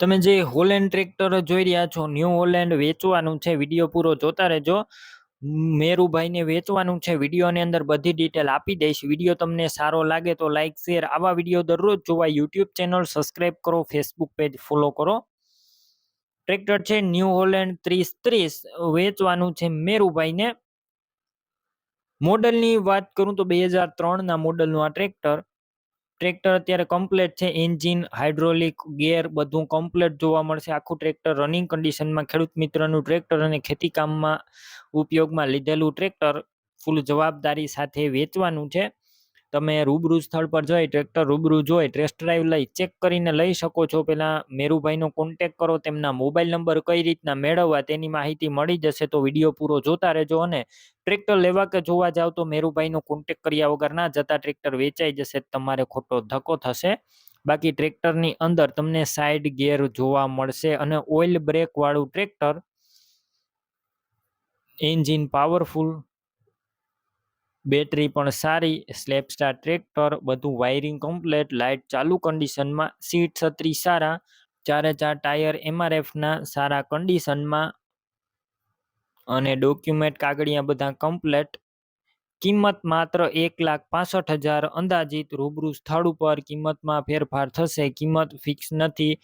તમે જે Holland tractor જોઈ રહ્યા છો ન્યૂ હોલેન્ડ વેચવાનું છે વીડિયો પૂરો જોતા રહેજો. મેરુભાઈને વેચવાનું છે, વિડીયોની અંદર બધી ડિટેલ આપી દઈશ. વીડિયો તમને સારો લાગે તો લાઇક શેર આવા વીડિયો દરરોજ જોવા યુટ્યુબ ચેનલ સબસ્ક્રાઈબ કરો ફેસબુક પેજ ફોલો કરો. ટ્રેક્ટર છે ન્યૂ હોલેન્ડ ત્રીસ ત્રીસ વેચવાનું છે મેરુભાઈને. મોડલની વાત કરું તો બે હજાર ત્રણના મોડલનું આ ટ્રેક્ટર ટ્રેક્ટર અત્યારે કમ્પ્લેટ છે. એન્જિન હાઇડ્રોલિક ગેર બધું કમ્પ્લેટ જોવા મળશે. આખું ટ્રેક્ટર રનિંગ કન્ડિશનમાં ખેડૂત મિત્રનું ટ્રેક્ટર અને ખેતીકામમાં ઉપયોગમાં લીધેલું ટ્રેક્ટર ફૂલ જવાબદારી સાથે વેચવાનું છે. તમે રૂબરૂ સ્થળ પર જઈ, ટ્રેક્ટર રૂબરૂ જોઈ ટેસ્ટ ડ્રાઈવ લઈ ચેક કરીને લઈ શકો છો. પહેલાં મેરુભાઈનો કોન્ટેક કરો, તેમના મોબાઈલ નંબર કઈ રીતના મેળવવા તેની માહિતી મળી જશે તો વીડિયો પૂરો જોતા રહેજો અને ટ્રેક્ટર લેવા કે જોવા જાવ તો મેરુભાઈનો કોન્ટેક કર્યા વગર ના જતા ટ્રેક્ટર વેચાઈ જશે, તમારે ખોટો ધક્કો થશે. બાકી ટ્રેક્ટરની અંદર તમને સાઈડ ગેર જોવા મળશે અને ઓઇલ બ્રેક વાળું ટ્રેક્ટર એન્જિન પાવરફુલ બેટરી પણ સારી સ્લેપસ્ટાર ટ્રેક્ટર બધું વાયરિંગ કમ્પ્લેટ લાઇટ ચાલુ કન્ડિશનમાં સીટ છત્રી સારા, ચારે ચાર ટાયર એમઆરએફના સારા કન્ડિશનમાં અને ડોક્યુમેન્ટ કાગળિયા બધા કમ્પ્લેટ કિંમત માત્ર એક લાખ પાસઠ હજાર અંદાજિત, રૂબરૂ સ્થળ ઉપર કિંમતમાં ફેરફાર થશે, કિંમત ફિક્સ નથી.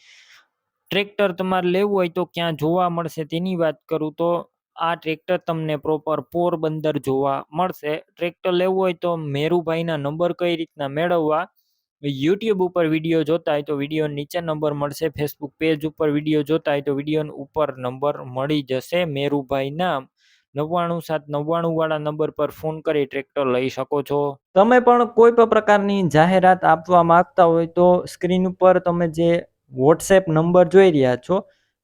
ટ્રેક્ટર તમારે લેવું હોય તો ક્યાં જોવા મળશે તેની વાત કરું તો આ ટ્રેક્ટર તમને પ્રોપર પોરબંદર જોવા મળશે. ટ્રેક્ટર લેવું હોય તો મેરુભાઈના નંબર કઈ રીતના મેળવવા? યુટ્યુબ ઉપર વીડિયો જોતા હોય તો વીડિયો નીચે નંબર મળશે. ફેસબુક પેજ ઉપર વીડિયો જોતા હોય તો વીડિયો ઉપર નંબર મળી જશે. મેરુભાઈના નવ્વાણું સાત નવ્વાણું વાળા નંબર પર ફોન કરી ટ્રેક્ટર લઈ શકો છો. તમે પણ કોઈ પણ પ્રકારની જાહેરાત આપવા માંગતા હોય તો સ્ક્રીન ઉપર તમે જે વોટ્સએપ નંબર જોઈ રહ્યા છો